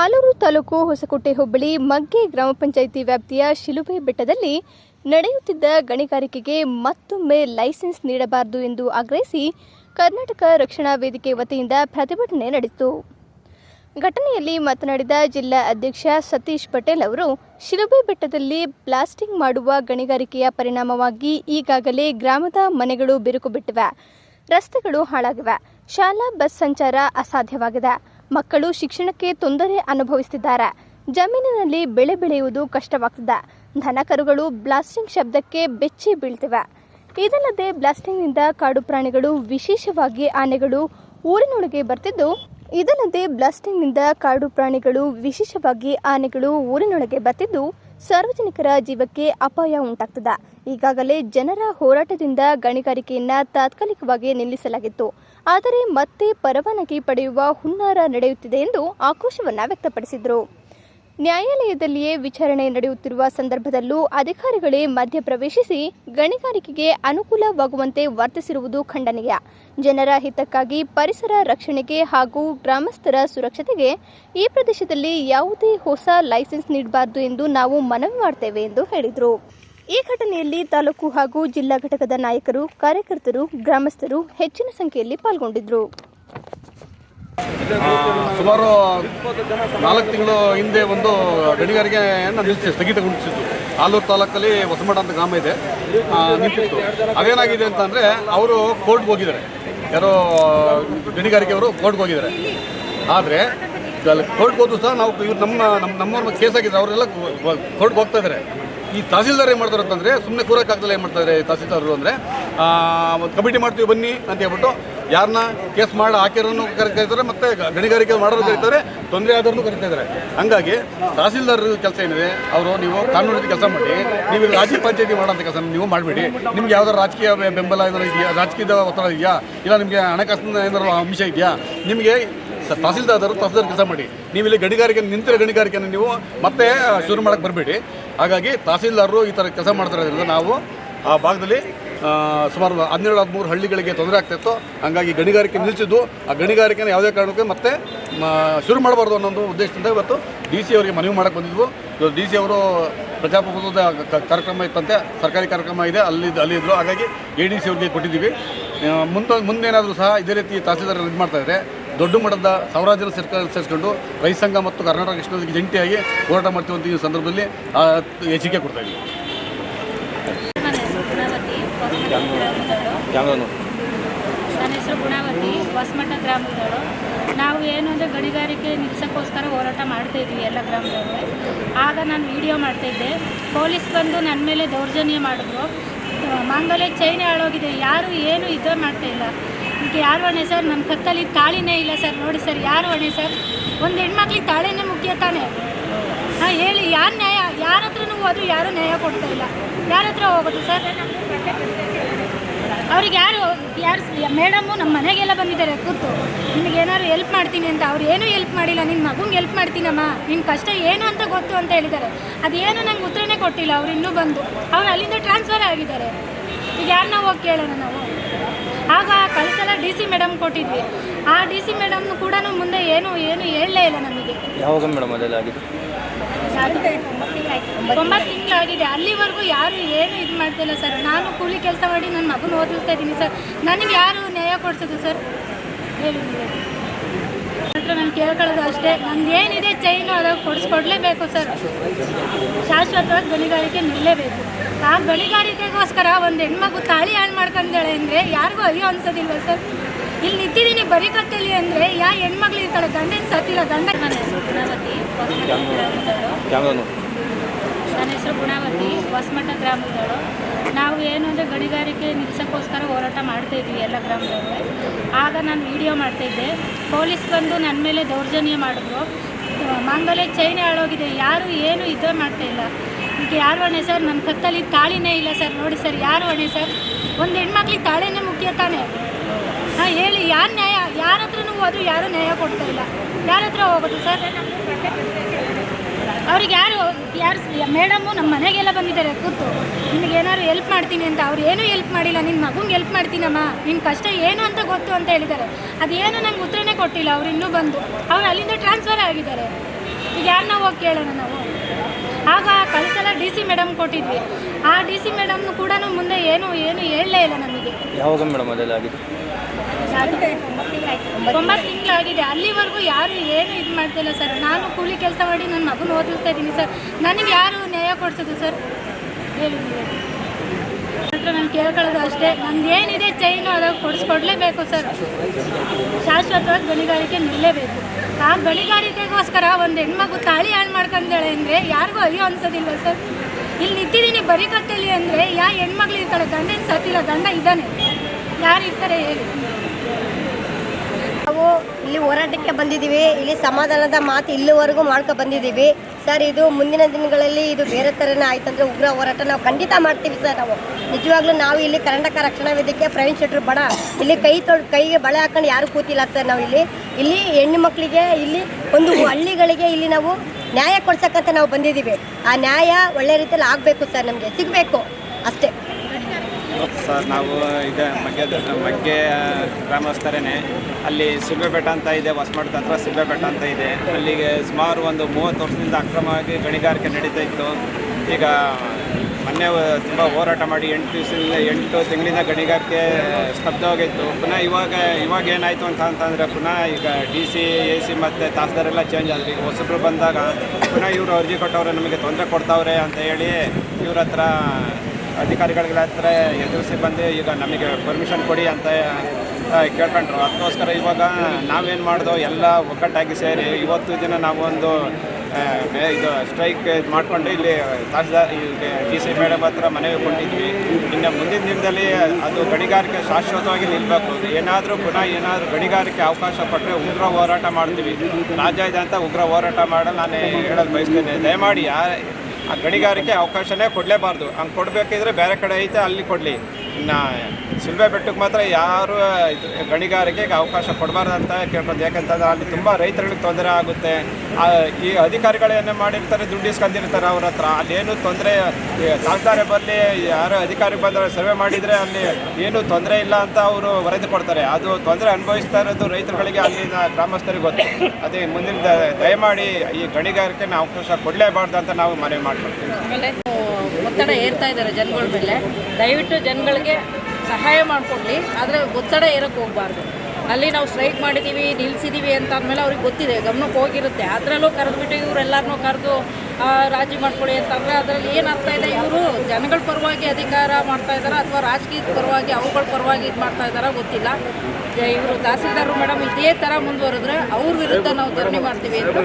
ಆಲೂರು ತಾಲೂಕು ಹೊಸಕೋಟೆ ಹೋಬಳಿ ಮಗ್ಗೆ ಗ್ರಾಮ ಪಂಚಾಯಿತಿ ವ್ಯಾಪ್ತಿಯ ಶಿಲುಬೆ ಬೆಟ್ಟದಲ್ಲಿ ನಡೆಯುತ್ತಿದ್ದ ಗಣಿಗಾರಿಕೆಗೆ ಮತ್ತೊಮ್ಮೆ ಲೈಸೆನ್ಸ್ ನೀಡಬಾರದು ಎಂದು ಆಗ್ರಹಿಸಿ ಕರ್ನಾಟಕ ರಕ್ಷಣಾ ವೇದಿಕೆ ವತಿಯಿಂದ ಪ್ರತಿಭಟನೆ ನಡೆಯಿತು. ಘಟನೆಯಲ್ಲಿ ಮಾತನಾಡಿದ ಜಿಲ್ಲಾ ಅಧ್ಯಕ್ಷ ಸತೀಶ್ ಪಟೇಲ್ ಅವರು, ಶಿಲುಬೆ ಬೆಟ್ಟದಲ್ಲಿ ಬ್ಲಾಸ್ಟಿಂಗ್ ಮಾಡುವ ಗಣಿಗಾರಿಕೆಯ ಪರಿಣಾಮವಾಗಿ ಈಗಾಗಲೇ ಗ್ರಾಮದ ಮನೆಗಳು ಬಿರುಕು ಬಿಟ್ಟಿವೆ, ರಸ್ತೆಗಳು ಹಾಳಾಗಿವೆ, ಶಾಲಾ ಬಸ್ ಸಂಚಾರ ಅಸಾಧ್ಯವಾಗಿದೆ. ಮಕ್ಕಳು ಶಿಕ್ಷಣಕ್ಕೆ ತೊಂದರೆ ಅನುಭವಿಸುತ್ತಿದ್ದಾರೆ. ಜಮೀನಿನಲ್ಲಿ ಬೆಳೆ ಬೆಳೆಯುವುದು ಕಷ್ಟವಾಗ್ತಿದೆ. ದನಕರುಗಳು ಬ್ಲಾಸ್ಟಿಂಗ್ ಶಬ್ದಕ್ಕೆ ಬೆಚ್ಚಿ ಬೀಳ್ತಿವೆ. ಇದಲ್ಲದೆ ಬ್ಲಾಸ್ಟಿಂಗ್ನಿಂದ ಕಾಡು ಪ್ರಾಣಿಗಳು ವಿಶೇಷವಾಗಿ ಆನೆಗಳು ಊರಿನೊಳಗೆ ಬರ್ತಿದ್ದು, ಇದಲ್ಲದೆ ಬ್ಲಾಸ್ಟಿಂಗ್ನಿಂದ ಕಾಡು ಪ್ರಾಣಿಗಳು ವಿಶೇಷವಾಗಿ ಆನೆಗಳು ಊರಿನೊಳಗೆ ಬರ್ತಿದ್ದು, ಸಾರ್ವಜನಿಕರ ಜೀವಕ್ಕೆ ಅಪಾಯ ಉಂಟಾಗ್ತದೆ. ಈಗಾಗಲೇ ಜನರ ಹೋರಾಟದಿಂದ ಗಣಿಗಾರಿಕೆಯನ್ನು ತಾತ್ಕಾಲಿಕವಾಗಿ ನಿಲ್ಲಿಸಲಾಗಿತ್ತು. ಆದರೆ ಮತ್ತೆ ಪರವಾನಗಿ ಪಡೆಯುವ ಹುನ್ನಾರ ನಡೆಯುತ್ತಿದೆ ಎಂದು ಆಕ್ರೋಶವನ್ನು ವ್ಯಕ್ತಪಡಿಸಿದರು. ನ್ಯಾಯಾಲಯದಲ್ಲಿಯೇ ವಿಚಾರಣೆ ನಡೆಯುತ್ತಿರುವ ಸಂದರ್ಭದಲ್ಲೂ ಅಧಿಕಾರಿಗಳೇ ಮಧ್ಯಪ್ರವೇಶಿಸಿ ಗಣಿಗಾರಿಕೆಗೆ ಅನುಕೂಲವಾಗುವಂತೆ ವರ್ತಿಸಿರುವುದು ಖಂಡನೀಯ. ಜನರ ಹಿತಕ್ಕಾಗಿ ಪರಿಸರ ರಕ್ಷಣೆಗೆ ಹಾಗೂ ಗ್ರಾಮಸ್ಥರ ಸುರಕ್ಷತೆಗೆ ಈ ಪ್ರದೇಶದಲ್ಲಿ ಯಾವುದೇ ಹೊಸ ಲೈಸೆನ್ಸ್ ನೀಡಬಾರದು ಎಂದು ನಾವು ಮನವಿ ಮಾಡ್ತೇವೆ ಎಂದು ಹೇಳಿದರು. ಈ ಘಟನೆಯಲ್ಲಿ ತಾಲೂಕು ಹಾಗೂ ಜಿಲ್ಲಾ ಘಟಕದ ನಾಯಕರು, ಕಾರ್ಯಕರ್ತರು, ಗ್ರಾಮಸ್ಥರು ಹೆಚ್ಚಿನ ಸಂಖ್ಯೆಯಲ್ಲಿ ಪಾಲ್ಗೊಂಡಿದ್ದರು ಸುಮಾರು ನಾಲ್ಕು ತಿಂಗಳು ಹಿಂದೆ ಒಂದು ಗಣಿಗಾರಿಕೆಯನ್ನು ನಿಲ್ಲಿಸಿ ಸ್ಥಗಿತಗೊಳಿಸಿತ್ತು ಆಲೂರು ತಾಲೂಕಲ್ಲಿ ಹೊಸಮಠ ಅಂತ ಗ್ರಾಮ ಇದೆ. ನಿಂತಿತ್ತು. ಅದೇನಾಗಿದೆ ಅಂತಂದರೆ ಅವರು ಕೋರ್ಟ್ಗೆ ಹೋಗಿದ್ದಾರೆ. ಯಾರೋ ಗಣಿಗಾರಿಕೆಯವರು ಕೋರ್ಟ್ಗೆ ಹೋಗಿದ್ದಾರೆ. ಆದರೆ ಕೋರ್ಟ್ಗೆ ಹೋದ್ರು ಸಹ ನಾವು ಇವ್ರು ನಮ್ಮ ನಮ್ಮ ನಮ್ಮವ್ರ ಕೇಸ್ ಆಗಿದ್ದಾರೆ ಅವರೆಲ್ಲ ಕೋರ್ಟ್ಗೆ ಹೋಗ್ತಾ ಇದ್ದಾರೆ. ಈ ತಹಸೀಲ್ದಾರ್ ಏನು ಮಾಡ್ತಾರೆ ಅಂತಂದರೆ ಸುಮ್ಮನೆ ಕೂರಕ್ಕಾಗ್ದಲ್ಲ ಏನು ಮಾಡ್ತಾರೆ ತಹಸೀಲ್ದಾರರು ಅಂದರೆ ಕಮಿಟಿ ಮಾಡ್ತೀವಿ ಬನ್ನಿ ಅಂತ ಹೇಳ್ಬಿಟ್ಟು ಯಾರನ್ನ ಕೇಸ್ ಮಾಡಿ ಹಾಕಿರೋನು ಕರಿತಾರೆ ಮತ್ತು ಗಣಿಗಾರಿಕೆ ಮಾಡೋರು ಕರೀತಾರೆ ತೊಂದರೆ ಆದವ್ರನ್ನು ಕರಿತಾ ಇದ್ದಾರೆ. ಹಂಗಾಗಿ ತಹಸೀಲ್ದಾರ್ ಕೆಲಸ ಏನಿದೆ, ಅವರು ನೀವು ಕಾನೂನು ಕೆಲಸ ಮಾಡಿ, ನೀವು ರಾಜ್ಯ ಪಂಚಾಯತಿ ಮಾಡೋಂಥ ಕೆಲಸ ನೀವು ಮಾಡಬೇಡಿ. ನಿಮ್ಗೆ ಯಾವುದಾದ್ರು ರಾಜಕೀಯ ಬೆಂಬಲ ಏನಾದ್ರು ಇದೆಯಾ, ರಾಜಕೀಯದ ಒತ್ತಡ ಇದೆಯಾ, ಇಲ್ಲ ನಿಮಗೆ ಹಣಕಾಸಿನ ಏನಾದ್ರು ಅಂಶ ಇದೆಯಾ, ನಿಮಗೆ ಸ- ತಹಸೀಲ್ದಾರರು ತಹಸೀಲ್ದಾರ್ ಕೆಲಸ ಮಾಡಿ. ನೀವು ಇಲ್ಲಿ ಗಣಿಗಾರಿಕೆ ನಿಂತಿರೋ ಗಣಿಗಾರಿಕೆಯನ್ನು ನೀವು ಮತ್ತೆ ಶುರು ಮಾಡಕ್ಕೆ ಬರಬೇಡಿ. ಹಾಗಾಗಿ ತಹಸೀಲ್ದಾರರು ಈ ಥರ ಕೆಲಸ ಮಾಡ್ತಿರೋದ್ರಿಂದ ನಾವು ಆ ಭಾಗದಲ್ಲಿ ಸುಮಾರು ಹನ್ನೆರಡು, ಹದಿಮೂರು ಹಳ್ಳಿಗಳಿಗೆ ತೊಂದರೆ ಆಗ್ತಾಯಿತ್ತು ಹಾಗಾಗಿ ಗಣಿಗಾರಿಕೆ ನಿಲ್ಲಿಸಿದ್ದು, ಆ ಗಣಿಗಾರಿಕೆನ ಯಾವುದೇ ಕಾರಣಕ್ಕೆ ಮತ್ತೆ ಶುರು ಮಾಡಬಾರ್ದು ಅನ್ನೋ ಒಂದು ಉದ್ದೇಶದಿಂದ ಇವತ್ತು ಡಿ ಸಿ ಅವರಿಗೆ ಮನವಿ ಮಾಡಕ್ಕೆ ಬಂದಿದ್ವು. ಇವತ್ತು ಡಿ ಸಿ ಅವರು ಪ್ರಜಾಪ್ರಭುತ್ವದ ಕಾರ್ಯಕ್ರಮ ಇತ್ತಂತೆ. ಸರ್ಕಾರಿ ಕಾರ್ಯಕ್ರಮ ಇದೆ, ಅಲ್ಲಿ ಅಲ್ಲಿ ಇದ್ರು ಹಾಗಾಗಿ ಎ ಡಿ ಸಿ ಅವ್ರಿಗೆ ಕೊಟ್ಟಿದ್ದೀವಿ. ಮುಂದೆ, ಮುಂದೇನಾದರೂ ಸಹ ಇದೇ ರೀತಿ ತಹಸೀಲ್ದಾರ್ ಇದು ಮಾಡ್ತಾ ಇದ್ದಾರೆ ದೊಡ್ಡ ಮಟ್ಟದ ಸಾವಿರಾರು ಜನ ಸೇರ್ಕ ಸೇರಿಸ್ಕೊಂಡು ರೈತ ಸಂಘ ಮತ್ತು ಕರ್ನಾಟಕ ಕೃಷ್ಣ ಜಂಟಿಯಾಗಿ ಹೋರಾಟ ಮಾಡ್ತೀವಿ ಅಂತ ಈ ಸಂದರ್ಭದಲ್ಲಿ ಆ, ಎಚ್ಚರಿಕೆ ಕೊಡ್ತಾ ಇದ್ದೀವಿ. ನನ್ನ ಹೆಸರು ಗುಣವತಿ ಹೊಸಮಠ ಗ್ರಾಮದವಳು ನನ್ನ ಹೆಸರು ಗುಣವತಿ ಹೊಸಮಠ ಗ್ರಾಮದವಳು ನಾವು ಏನು ಅಂದರೆ ಗಣಿಗಾರಿಕೆ ನಿಲ್ಸೋಕ್ಕೋಸ್ಕರ ಹೋರಾಟ ಮಾಡ್ತಾ ಇದ್ವಿ ಎಲ್ಲ ಗ್ರಾಮದವರು. ಆಗ ನಾನು ವಿಡಿಯೋ ಮಾಡ್ತಾಯಿದ್ದೆ ಪೊಲೀಸ್ ಬಂದು ನನ್ನ ಮೇಲೆ ದೌರ್ಜನ್ಯ ಮಾಡಿದ್ರು. ಮಾಂಗಲ್ಯ ಚೈನೆ ಹಾಳೋಗಿದೆ. ಯಾರು ಏನು ಇದೇ ಮಾಡ್ತಾ ಈಗ ಯಾರು ಹೊಣೆ ಸರ್? ನನ್ನ ಕತ್ತಲ್ಲಿ ತಾಳಿನೇ ಇಲ್ಲ ಸರ್. ನೋಡಿ ಸರ್, ಯಾರು ಹೊಣೆ ಸರ್? ಒಂದು ಹೆಣ್ಮಕ್ಳಿಗೆ ತಾಳಿನೇ ಮುಖ್ಯ ತಾನೇ. ಹಾಂ, ಹೇಳಿ, ಯಾರು ನ್ಯಾಯ? ಯಾರ ಹತ್ರನೂ ಹೋದ್ರು ಯಾರೂ ನ್ಯಾಯ ಕೊಡ್ತಾ ಇಲ್ಲ. ಯಾರ ಹತ್ರ ಹೋಗೋದು ಸರ್? ಅವ್ರಿಗೆ ಯಾರು ಯಾರು ಮೇಡಮು ನಮ್ಮ ಮನೆಗೆಲ್ಲ ಬಂದಿದ್ದಾರೆ, ಕೂತು. ನಿಮಗೆ ಏನಾದ್ರು ಹೆಲ್ಪ್ ಮಾಡ್ತೀನಿ ಅಂತ. ಅವ್ರು ಏನೂ ಹೆಲ್ಪ್ ಮಾಡಿಲ್ಲ. ನಿನ್ನ ಮಗುಂಗೆ ಹೆಲ್ಪ್ ಮಾಡ್ತೀನಮ್ಮ. ನಿನ್ನ ಕಷ್ಟ ಏನು ಅಂತ ಗೊತ್ತು ಅಂತ ಹೇಳಿದ್ದಾರೆ. ಅದೇನು ನಂಗೆ ಉತ್ತರನೇ ಕೊಟ್ಟಿಲ್ಲ. ಅವ್ರು ಇನ್ನೂ ಬಂದು. ಅವ್ರು ಅಲ್ಲಿಂದ ಟ್ರಾನ್ಸ್ಫರ್ ಆಗಿದ್ದಾರೆ. ಈಗ ಯಾರನ್ನ ಹೋಗಿ ಕೇಳೋಣ ನಾವು? ಆಗ ಕಳಿಸಲ್ಲ ಡಿ ಸಿ ಮೇಡಮ್ ಕೊಟ್ಟಿದ್ವಿ. ಆ ಡಿ ಸಿ ಮೇಡಮ್ ಕೂಡ ಮುಂದೆ ಏನು ಏನು ಹೇಳಲೇ ಇಲ್ಲ ನಮಗೆ. ಯಾವಾಗ ಮೇಡಮ್ ಅದೆಲ್ಲ ಆಗಿದ್ದು ಒಂಬತ್ತು ತಿಂಗಳಾಗಿದೆ ಅಲ್ಲಿವರೆಗೂ ಯಾರು ಏನು ಇದು ಮಾಡ್ತಿಲ್ಲ ಸರ್. ನಾನು ಕೂಲಿ ಕೆಲಸ ಮಾಡಿ ನನ್ನ ಮಗನ ಓದಿಸ್ತಾ ಇದ್ದೀನಿ ಸರ್. ನನಗೆ ಯಾರು ನ್ಯಾಯ ಕೊಡಿಸೋದು ಸರ್? ಹೇಳಿ. ಹತ್ರ ನಾನು ಕೇಳ್ಕೊಳ್ಳೋದು ಅಷ್ಟೇ. ನಂದು ಏನಿದೆ ಚೈನು ಅದಾಗ ಕೊಡಿಸ್ಕೊಡ್ಲೇಬೇಕು ಸರ್. ಶಾಶ್ವತವಾಗಿ ಗಣಿಗಾರಿಕೆ ನಿಲ್ಲಲೇಬೇಕು. ಆ ಗಣಿಗಾರಿಕೆಗೋಸ್ಕರ ಒಂದು ಹೆಣ್ಮಗು ತಾಳಿ ಹಾಳು ಮಾಡ್ಕೊಂಡಾಳೆ ಅಂದರೆ ಯಾರಿಗೂ ಅಯ್ಯೋ ಅನ್ಸೋದಿಲ್ವ ಸರ್? ಇಲ್ಲಿ ನಿಂತಿದ್ದೀನಿ ಬರೀ ಕತ್ತಲ್ಲಿ ಅಂದರೆ ಯಾ ಹೆಣ್ಮಗ್ಳು ಇರ್ತಾಳೆ ಗಂಡನ ಸತ್ತಿಲ್ಲ ಗಂಡ ನನ್ನ ಹೆಸರು ಗುಣವತಿ ನನ್ನ ಹೆಸರು ಗುಣವತಿ ಹೊಸಮಠ ಗ್ರಾಮದವಳು ನಾವು ಏನು ಅಂದರೆ ಗಣಿಗಾರಿಕೆ ನಿಲ್ಸೋಕ್ಕೋಸ್ಕರ ಹೋರಾಟ ಮಾಡ್ತಾ ಇದ್ವಿ ಎಲ್ಲ ಗ್ರಾಮದವರು. ಆಗ ನಾನು ವಿಡಿಯೋ ಮಾಡ್ತಾಯಿದ್ದೆ ಪೊಲೀಸ್ ಬಂದು ನನ್ನ ಮೇಲೆ ದೌರ್ಜನ್ಯ ಮಾಡಿದ್ರು. ಆ, ಮಾಂಗಲ್ಯ ಚೈನ್ ಹಾಳೋಗಿದೆ. ಯಾರು ಏನು ಇದೇ ಮಾಡ್ತಾ ಯಾರು ಹೊಣೆ ಸರ್? ನನ್ನ ಕತ್ತಲ್ಲಿ ತಾಳಿನೇ ಇಲ್ಲ ಸರ್. ನೋಡಿ ಸರ್, ಯಾರು ಹೊಣೆ ಸರ್? ಒಂದು ಹೆಣ್ಮಕ್ಳಿಗೆ ತಾಳಿನೇ ಮುಖ್ಯ ತಾನೆ? ಹಾಂ, ಹೇಳಿ, ಯಾರು ನ್ಯಾಯ? ಯಾರ ಹತ್ರನೂ ಹೋದ್ರು ಯಾರೂ ನ್ಯಾಯ ಕೊಡ್ತಾ ಇಲ್ಲ. ಯಾರ ಹತ್ರ ಹೋಗೋದು ಸರ್? ಅವ್ರಿಗೆ ಯಾರು ಯಾರು ಮೇಡಮು ನಮ್ಮ ಮನೆಗೆಲ್ಲ ಬಂದಿದ್ದಾರೆ, ಕೂತು. ನಿಮಗೆ ಏನಾದ್ರು ಹೆಲ್ಪ್ ಮಾಡ್ತೀನಿ ಅಂತ. ಅವ್ರು ಏನೂ ಹೆಲ್ಪ್ ಮಾಡಿಲ್ಲ. ನಿನ್ನ ಮಗುಂಗೆ ಹೆಲ್ಪ್ ಮಾಡ್ತೀನಮ್ಮ. ನಿನ್ನ ಕಷ್ಟ ಏನು ಅಂತ ಗೊತ್ತು ಅಂತ ಹೇಳಿದ್ದಾರೆ. ಅದೇನು ನಂಗೆ ಉತ್ತರನೇ ಕೊಟ್ಟಿಲ್ಲ. ಅವ್ರು ಇನ್ನೂ ಬಂದು. ಅವ್ರು ಅಲ್ಲಿಂದ ಟ್ರಾನ್ಸ್ಫರ್ ಆಗಿದ್ದಾರೆ. ಈಗ ಯಾರನ್ನ ಹೋಗಿ ಕೇಳೋಣ ನಾವು? ಆಗ ಕಳಿಸಲ ಡಿ ಸಿ ಮೇಡಮ್ ಕೊಟ್ಟಿದ್ವಿ. ಆ ಡಿ ಸಿ ಮೇಡಮ್ ಕೂಡ ಮುಂದೆ ಏನು ಏನು ಹೇಳಲೇ ಇಲ್ಲ ನಮಗೆ. ಯಾವಾಗ ಮೇಡಮ್ ಅದೆಲ್ಲ ಆಗಿದೆ? ಒಂಬತ್ತು ತಿಂಗಳಾಗಿದೆ ಅಲ್ಲಿವರೆಗೂ ಯಾರು ಏನು ಇದು ಮಾಡ್ತಿಲ್ಲ ಸರ್. ನಾನು ಕೂಲಿ ಕೆಲಸ ಮಾಡಿ ನನ್ನ ಮಗನ ಓದಿಸ್ತಾ ಇದ್ದೀನಿ ಸರ್. ನನಗೆ ಯಾರು ನ್ಯಾಯ ಕೊಡ್ಸೋದು ಸರ್? ಹೇಳಿ. ಹತ್ರ ನಾನು ಕೇಳ್ಕೊಳ್ಳೋದು ಅಷ್ಟೇ. ನಮ್ದು ಏನಿದೆ ಚೈನು ಅದಾಗ ಕೊಡಿಸ್ಕೊಡ್ಲೇಬೇಕು ಸರ್ ಶಾಶ್ವತವಾಗಿ ಗಣಿಗಾರಿಕೆ ನಿಲ್ಲೇಬೇಕು. ಆ ಗಣಿಗಾರಿಕೆಗೋಸ್ಕರ ಒಂದು ಹೆಣ್ಮಗು ತಾಳಿ ಹಾಳು ಮಾಡ್ಕೊಂಡಾಳೆ ಅಂದರೆ ಯಾರಿಗೂ ಅಯ್ಯೋ ಅನ್ಸೋದಿಲ್ಲ ಸರ್ ಇಲ್ಲಿ ನಿಂತಿದ್ದೀನಿ ಬರಿಕಟ್ಟೆಲಿ ಅಂದರೆ ಯಾ ಹೆಣ್ಮಗ್ಳು ಇರ್ತಾಳೆ ಗಂಡ ಸತ್ತಿಲ್ಲ, ಗಂಡ ಇದ್ದಾನೆ. ಯಾರು ಇರ್ತಾರೆ ಹೇಳಿ. ನಾವು ಇಲ್ಲಿ ಹೋರಾಟಕ್ಕೆ ಬಂದಿದ್ದೀವಿ. ಇಲ್ಲಿ ಸಮಾಧಾನದ ಮಾತು ಇಲ್ಲಿವರೆಗೂ ಮಾಡ್ಕೊ ಬಂದಿದ್ದೀವಿ. ಸರ್ ಇದು ಮುಂದಿನ ದಿನಗಳಲ್ಲಿ ಇದು ಬೇರೆ ಥರನೇ ಆಯ್ತಂದ್ರೆ ಉಗ್ರ ಹೋರಾಟ ನಾವು ಖಂಡಿತ ಮಾಡ್ತೀವಿ ಸರ್ ನಾವು. ನಿಜವಾಗ್ಲೂ ನಾವು ಇಲ್ಲಿ ಕರ್ನಾಟಕ ರಕ್ಷಣಾ ವೇದಿಕೆ ಪ್ರವೀಣ್ ಶೆಟ್ರು ಬಡ. ಇಲ್ಲಿ ಕೈ ತೊಳ್, ಕೈಗೆ ಬಳೆ ಹಾಕೊಂಡು ಯಾರು ಕೂತಿಲ್ಲ ಸರ್ ನಾವು ಇಲ್ಲಿ. ಇಲ್ಲಿ ಹೆಣ್ಣು ಮಕ್ಕಳಿಗೆ, ಇಲ್ಲಿ ಒಂದು ಹಳ್ಳಿಗಳಿಗೆ ಇಲ್ಲಿ ನಾವು ನ್ಯಾಯ ಕೊಡ್ಸಕ್ಕಂತ ನಾವು ಬಂದಿದ್ದೀವಿ. ಆ ನ್ಯಾಯ ಒಳ್ಳೆ ರೀತಿಯಲ್ಲಿ ಆಗಬೇಕು ಸರ್ ನಮಗೆ. ಸಿಗಬೇಕು. ಅಷ್ಟೇ. ಸರ್, ನಾವು ಇದೆ ಮಗ್ಗೆ ಮಗ್ಗೆ ಗ್ರಾಮಸ್ಥರೇ ಅಲ್ಲಿ ಸಿಲ್ಬೆಬೆಟ್ಟ ಅಂತ ಇದೆ, ಹೊಸಮಠದ ಹತ್ರ ಸಿಲ್ಬೆಬೆಟ್ಟ ಅಂತ ಇದೆ. ಅಲ್ಲಿಗೆ ಸುಮಾರು ಒಂದು ಮೂವತ್ತು ವರ್ಷದಿಂದ ಅಕ್ರಮವಾಗಿ ಗಣಿಗಾರಿಕೆ ನಡೀತಾ ಇತ್ತು. ಈಗ ಮೊನ್ನೆ ತುಂಬ ಹೋರಾಟ ಮಾಡಿ ಎಂಟು ದಿವಸದಿಂದ ಎಂಟು ತಿಂಗಳಿಂದ ಗಣಿಗಾರಿಕೆ ಸ್ತಬ್ಧವಾಗಿತ್ತು. ಪುನಃ ಇವಾಗ ಇವಾಗ ಏನಾಯಿತು ಅಂತ ಅಂತಂದರೆ ಪುನಃ ಈಗ ಡಿ ಸಿ, ಎ ಸಿ ಮತ್ತು ತಹಸೀಲ್ದಾರೆಲ್ಲ ಚೇಂಜ್ ಆದರೆ. ಈಗ ಹೊಸಬ್ರು ಬಂದಾಗ ಪುನಃ ಇವರು ಅರ್ಜಿ ಕೊಟ್ಟವ್ರೆ, ನಮಗೆ ತೊಂದರೆ ಕೊಡ್ತಾವ್ರೆ ಅಂತ ಹೇಳಿ ಇವ್ರ ಹತ್ರ ಅಧಿಕಾರಿಗಳ ಹತ್ರ ಎದುರಿಸಿ ಬಂದು ಈಗ ನಮಗೆ ಪರ್ಮಿಷನ್ ಕೊಡಿ ಅಂತ ಕೇಳ್ಕೊಂಡ್ರು. ಅದಕ್ಕೋಸ್ಕರ ಇವಾಗ ನಾವೇನು ಮಾಡ್ದೋ ಎಲ್ಲ ಒಗ್ಗಟ್ಟಾಗಿ ಸೇರಿ ಇವತ್ತು ದಿನ ನಾವೊಂದು ಇದು ಸ್ಟ್ರೈಕ್ ಇದು ಮಾಡಿಕೊಂಡು ಇಲ್ಲಿ ತಹಸೀಲ್ದಾರ್ ಡಿ ಸಿ ಮೇಡಮ್ ಹತ್ರ ಮನವಿ ಕೊಟ್ಟಿದ್ವಿ. ಇನ್ನು ಮುಂದಿನ ದಿನದಲ್ಲಿ ಅದು ಗಣಿಗಾರಿಕೆ ಶಾಶ್ವತವಾಗಿ ನಿಲ್ಲಬೇಕು ಏನಾದರೂ ಪುನಃ ಏನಾದರೂ ಗಣಿಗಾರಿಕೆ ಅವಕಾಶ ಕೊಟ್ಟರೆ ಉಗ್ರ ಹೋರಾಟ ಮಾಡ್ತೀವಿ. ಅಂತ ಉಗ್ರ ಹೋರಾಟ ಮಾಡಲು ನಾನು ಹೇಳಲು ಬಯಸ್ತೇನೆ. ದಯಮಾಡಿ ಯಾ ಆ ಗಣಿಗಾರಿಕೆ ಅವಕಾಶನೇ ಕೊಡಲೇಬಾರ್ದು. ಹಂಗೆ ಕೊಡಬೇಕಿದ್ರೆ ಬೇರೆ ಕಡೆ ಐತೆ ಅಲ್ಲಿ ಕೊಡಲಿ. ಇನ್ನು ಶಿಲ್ಬೆ ಬೆಟ್ಟಕ್ಕೆ ಮಾತ್ರ ಯಾರು ಇದು ಗಣಿಗಾರಿಕೆಗೆ ಅವಕಾಶ ಕೊಡಬಾರ್ದು ಅಂತ ಕೇಳ್ಬೋದು. ಯಾಕಂತಂದ್ರೆ ಅಲ್ಲಿ ತುಂಬ ರೈತರಿಗೆ ತೊಂದರೆ ಆಗುತ್ತೆ. ಈ ಅಧಿಕಾರಿಗಳೇನೇ ಮಾಡಿರ್ತಾರೆ, ದುಡ್ಡು ಇಸ್ಕೊಂಡಿರ್ತಾರೆ ಅವ್ರ ಹತ್ರ. ಅಲ್ಲೇನು ತೊಂದರೆ ತಾಳ್ತಾರೆ ಬರಲಿ, ಯಾರು ಅಧಿಕಾರಿ ಬಂದರೆ ಸರ್ವೆ ಮಾಡಿದರೆ ಅಲ್ಲಿ ಏನು ತೊಂದರೆ ಇಲ್ಲ ಅಂತ ಅವರು ವರದಿ ಕೊಡ್ತಾರೆ. ಅದು ತೊಂದರೆ ಅನುಭವಿಸ್ತಾ ಇರೋದು ರೈತರುಗಳಿಗೆ, ಅಲ್ಲಿನ ಗ್ರಾಮಸ್ಥರಿಗೆ ಗೊತ್ತು. ಅದೇ ಮುಂದಿನ ದಯಮಾಡಿ ಈ ಗಣಿಗಾರಿಕೆನ ಅವಕಾಶ ಕೊಡಲೇಬಾರ್ದು ಅಂತ ನಾವು ಮನವಿ ಮಾಡ್ಕೊಳ್ತೀವಿ. ಒತ್ತಡ ಏರ್ತಾ ಇದ್ದಾರೆ ಜನಗಳ ಮೇಲೆ. ದಯವಿಟ್ಟು ಜನಗಳಿಗೆ ಸಹಾಯ ಮಾಡಿಕೊಡ್ಲಿ ಆದರೆ ಒತ್ತಡ ಏರಕ್ಕೆ ಹೋಗಬಾರ್ದು. ಅಲ್ಲಿ ನಾವು ಸ್ಟ್ರೈಕ್ ಮಾಡಿದ್ದೀವಿ ನಿಲ್ಲಿಸಿದ್ದೀವಿ ಅಂತ ಅಂದಮೇಲೆ ಅವ್ರಿಗೆ ಗೊತ್ತಿದೆ ಗಮನಕ್ಕೆ ಹೋಗಿರುತ್ತೆ. ಅದರಲ್ಲೂ ಕರೆದುಬಿಟ್ಟು ಇವರೆಲ್ಲರನ್ನೂ ಕರೆದು ರಾಜಿ ಮಾಡ್ಕೊಳ್ಳಿ ಅಂತಂದರೆ ಅದರಲ್ಲಿ ಏನು ಅರ್ಥ ಇದೆ? ಇವರು ಜನಗಳ ಪರವಾಗಿ ಅಧಿಕಾರ ಮಾಡ್ತಾ ಇದ್ದಾರೆ ಅಥವಾ ರಾಜಕೀಯದ ಪರವಾಗಿ ಅವುಗಳ ಪರವಾಗಿ ಇದು ಮಾಡ್ತಾ ಇದ್ದಾರಾ ಗೊತ್ತಿಲ್ಲ. ಇವರು ತಹಸೀಲ್ದಾರರು ಮೇಡಮ್ ಇದೇ ಥರ ಮುಂದುವರೆದ್ರೆ ಅವ್ರ ವಿರುದ್ಧ ನಾವು ಧರಣಿ ಮಾಡ್ತೀವಿ ಅಂತ